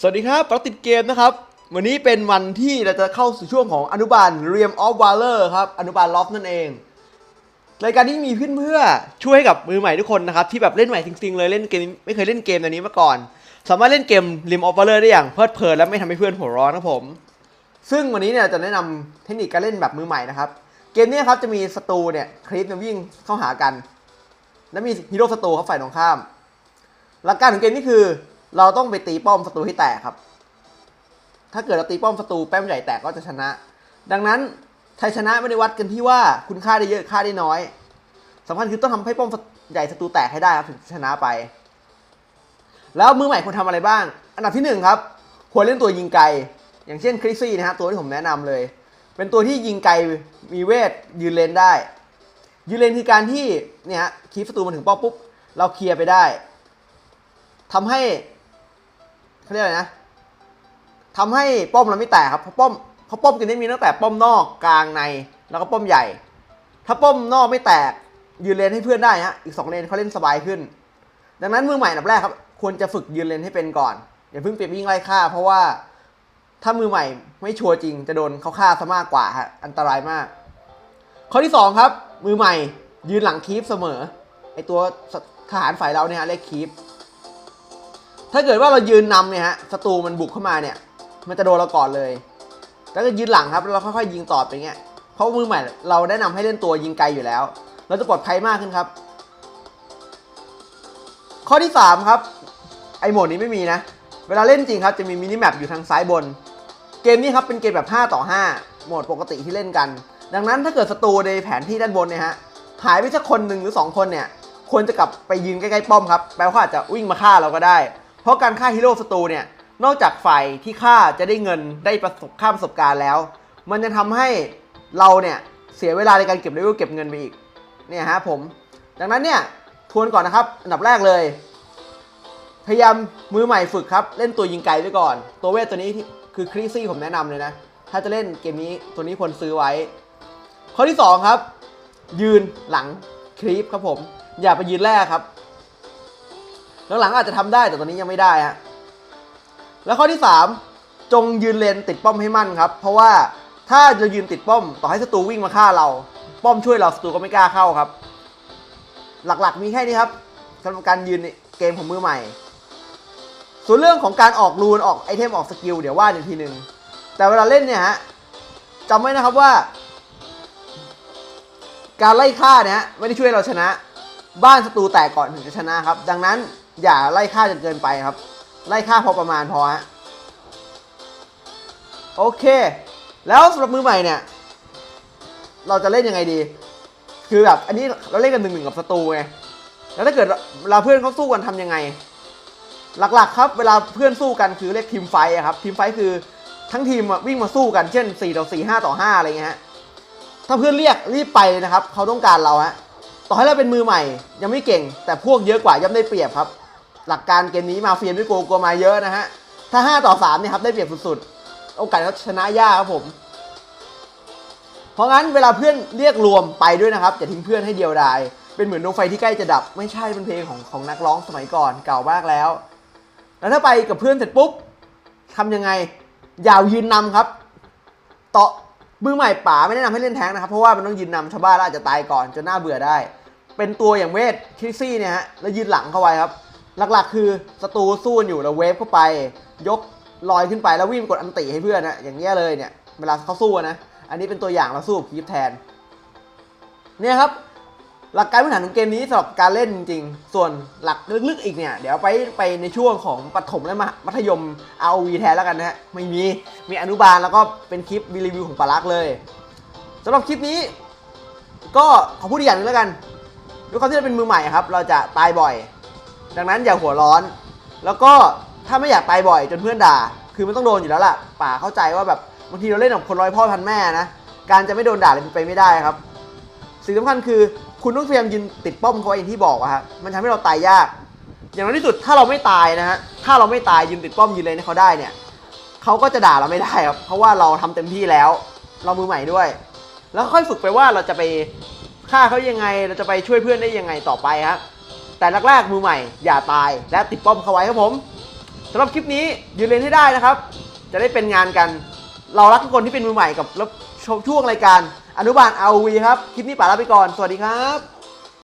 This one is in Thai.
สวัสดีครับปรติดเกมนะครับ วันนี้เป็นวันที่เราจะเข้าสู่ช่วงของอนุบาล Realm of Valor ครับ อนุบาลลอฟนั่นเอง รายการที่มีเพื่อนเพื่อช่วยให้กับมือใหม่ทุกคนนะครับ ที่แบบเล่นใหม่จริงๆเลยเล่นเกมไม่เคยเล่นเกมแบบนี้มาก่อน สามารถเล่นเกม Realm of Valor ได้อย่างเพลิดเพลินและไม่ทำให้เพื่อนหัวร้อนครับผม ซึ่งวันนี้เนี่ยจะแนะนำเทคนิคการเล่นแบบมือใหม่นะครับ เกมนี้ครับจะมีศัตรูเนี่ยคลิปวิ่งเข้าหากัน และมีฮีโร่ศัตรูครับฝ่ายตรงข้าม หลักการของเกมนี้คือ เราต้องไปตีป้อมศัตรูให้แตกครับ ถ้าเกิดเราตีป้อมศัตรูแป้มใหญ่แตกก็จะชนะ ดังนั้นชัยชนะไม่ได้วัดกันที่ว่าคุณค่าได้เยอะค่าได้น้อยสำคัญคือต้องทำให้ป้อมใหญ่ศัตรูแตกให้ได้ครับถึงชนะไป แล้วมือใหม่ควรทำอะไรบ้าง อันดับที่หนึ่งครับควรเล่นตัวยิงไกล อย่างเช่นคริสซี่นะฮะตัวที่ผมแนะนำเลย เป็นตัวที่ยิงไกลมีเวทยืนเลนได้ ยืนเลนคือการที่เนี่ยคีฟศัตรูมาถึงป้อมปุ๊บเราเคลียร์ไปได้ทำให้ เขาเรียกอะไรนะทำให้ป้อมเราไม่แตกครับเพราะป้อมเพราะป้อมกันนี้มีตั้งแต่ป้อมนอกกลางในแล้วก็ป้อมใหญ่ ถ้าป้อมนอกไม่แตกยืนเลนให้เพื่อนได้ฮะอีกสองเลนเขาเล่นสบายขึ้น ดังนั้นมือใหม่อันดับแรกครับ ควรจะฝึกยืนเลนให้เป็นก่อนอย่าเพิ่งเปรียบวิ่งไล่ฆ่า เพราะว่าถ้ามือใหม่ไม่ชัวร์จริงจะโดนเขาฆ่าซะมากกว่าฮะอันตรายมาก ข้อที่สองครับ มือใหม่ยืนหลังคีปเสมอไอตัวทหารฝ่ายเราเนี่ยเรียกคีป ถ้าเกิดว่าเรายืนนำเนี่ยฮะศัตรูมันบุกเข้ามาเนี่ย มันจะโดนเราก่อนเลย แล้วก็ยืนหลังครับแล้วเราค่อยๆยิงต่อไปเงี้ยเพราะมือใหม่เราแนะนำให้เล่นตัวยิงไกลอยู่แล้ว เราจะปลอดภัยมากขึ้นครับ ข้อที่ 3 ครับไอโหมดนี้ไม่มีนะ เวลาเล่นจริงครับจะมีมินิแมปอยู่ทางซ้ายบน เกมนี้ครับเป็นเกมแบบ 5 ต่อ 5 โหมดปกติที่เล่นกัน ดังนั้นถ้าเกิดศัตรูในแผนที่ด้านบนเนี่ยฮะหายไปสักคนหนึ่งหรือ 2 คนเนี่ยควรจะกลับไปยืนใกล้ๆป้อมครับแปลว่าอาจจะวิ่งมาฆ่าเราก็ได้ ราะการฆ่าฮีโร่ศัตรูเนี่ย นอกจากฝ่ายที่ฆ่าจะได้เงินได้ประสบค่าประสบการณ์แล้ว มันจะทำให้เราเนี่ยเสียเวลาในการเก็บเลเวลเก็บเงินไปอีก เนี่ยฮะผม ดังนั้นเนี่ยทวนก่อนนะครับ อันดับแรกเลย พยายามมือใหม่ฝึกครับ เล่นตัวยิงไกลไว้ก่อน ตัวเวทตัวนี้ที่คือคริซี่ผมแนะนำเลยนะ ถ้าจะเล่นเกมนี้ตัวนี้ควรซื้อไว้ ข้อที่ 2 ครับ ยืนหลังคลิปครับผม อย่าไปยืนแรกครับ หลังๆอาจจะทำได้แต่ตอนนี้ยังไม่ได้ฮะแล้วข้อที่ 3 จงยืนเลนติดป้อมให้มั่นครับ เพราะว่าถ้าจะยืนติดป้อม ต่อให้ศัตรูวิ่งมาฆ่าเรา ป้อมช่วยเราศัตรูก็ไม่กล้าเข้าครับ หลักๆมีแค่นี้ครับสำหรับการยืนเกมของมือใหม่ ส่วนเรื่องของการออกรูนออกไอเทมออกสกิลเดี๋ยวว่าอีกทีหนึ่งแต่เวลาเล่นเนี่ยฮะจำไว้นะครับว่า การไล่ฆ่าเนี่ยไม่ได้ช่วยเราชนะ บ้านศัตรูแตกก่อนถึงจะชนะครับ ดังนั้น อย่าไล่ฆ่าจนเกินไปครับ ไล่ฆ่าพอประมาณพอฮะโอเค แล้วสำหรับมือใหม่เนี่ย เราจะเล่นยังไงดี คือแบบอันนี้เราเล่นกันหนึ่งหนึ่งกับศัตรูไงแล้วถ้าเกิดเวลาเพื่อนเขาสู้กันทำยังไง หลักๆ ครับเวลาเพื่อนสู้กันคือเรียกทีมไฟครับทีมไฟคือทั้งทีมวิ่งมาสู้กันเช่น4ต่อ4 5ต่อ5อะไรเงี้ยฮะถ้าเพื่อนเรียกรีบไปเลยนะครับเขาต้องการเราฮะต่อให้เราเป็นมือใหม่ ยังไม่เก่ง แต่พวกเยอะกว่าย่อมได้เปรียบครับ หลักการเกมนี้มาเฟียไม่กลัวกลัวมาเยอะนะฮะ ถ้า 5 ต่อ3เนี่ยครับได้เปรียบสุดๆ โอกาสเขาชนะยากครับผม เพราะงั้นเวลาเพื่อนเรียกรวมไปด้วยนะครับอย่าทิ้งเพื่อนให้เดียวดาย เป็นเหมือนดวงไฟที่ใกล้จะดับ ไม่ใช่เป็นเพลงของของนักร้องสมัยก่อนเก่ามากแล้ว แล้วถ้าไปกับเพื่อนเสร็จปุ๊บทำยังไงอย่ายืนนำครับต่อมือใหม่ป่าไม่แนะนำให้เล่นแท้งนะครับ เพราะว่ามันต้องยืนนำชาวบ้านอาจจะตายก่อนจนน่าเบื่อได้ เป็นตัวอย่างเวทคิซี่เนี่ยฮะแล้วยืนหลังเข้าไว้ครับ หลักๆ คือศัตรูสู้นอยู่แล้วเวฟเข้าไป ยกลอยขึ้นไปแล้ววิ่งกดอันติให้เพื่อนนะอย่างเงี้ยเลยเนี่ยเวลาเขาสู้นะ อันนี้เป็นตัวอย่างเราสู้กับคีฟแทน เนี่ยครับ หลักการพื้นฐานของเกมนี้สำหรับการเล่นจริงๆ ส่วนหลักลึกๆอีกเนี่ย เดี๋ยวไปไปในช่วงของปฐมและมัธยม ROV แทนแล้วกันนะฮะไม่มีมีอนุบาลแล้วก็เป็นคลิปรีวิวของปารักเลยสำหรับคลิปนี้ ก็ขอพูดอีกอย่างนึงแล้วกันด้วยความที่เราเป็นมือใหม่ครับ เราจะตายบ่อย ดังนั้นอย่าหัวร้อน แล้วก็ถ้าไม่อยากตายบ่อยจนเพื่อนด่า คือมันต้องโดนอยู่แล้วล่ะ ป่าเข้าใจว่าแบบบางทีเราเล่นกับคนร้อยพ่อพันแม่นะ การจะไม่โดนด่าเลยเป็นไปไม่ได้ครับ สิ่งสำคัญคือคุณต้องพยายามยืนติดป้อมเขาไว้อย่างที่บอกอะฮะ มันทำให้เราตายยาก อย่างน้อยที่สุดถ้าเราไม่ตายนะฮะ ถ้าเราไม่ตายยืนติดป้อมยืนเลยให้เขาได้เนี่ยเขาก็จะด่าเราไม่ได้ครับ เพราะว่าเราทำเต็มที่แล้ว เรามือใหม่ด้วย แล้วค่อยฝึกไปว่าเราจะไปฆ่าเขายังไง เราจะไปช่วยเพื่อนได้ยังไงต่อไปครับ แต่แรกๆมือใหม่อย่าตายและติดป้อมเข้าไว้ครับผมสำหรับคลิปนี้ยืนเลนให้ได้นะครับ จะได้เป็นงานกัน เรารักทุกคนที่เป็นมือใหม่กับรับช่วงรายการอนุบาล ROV ครับ คลิปนี้ป๋าลาไปก่อน สวัสดีครับ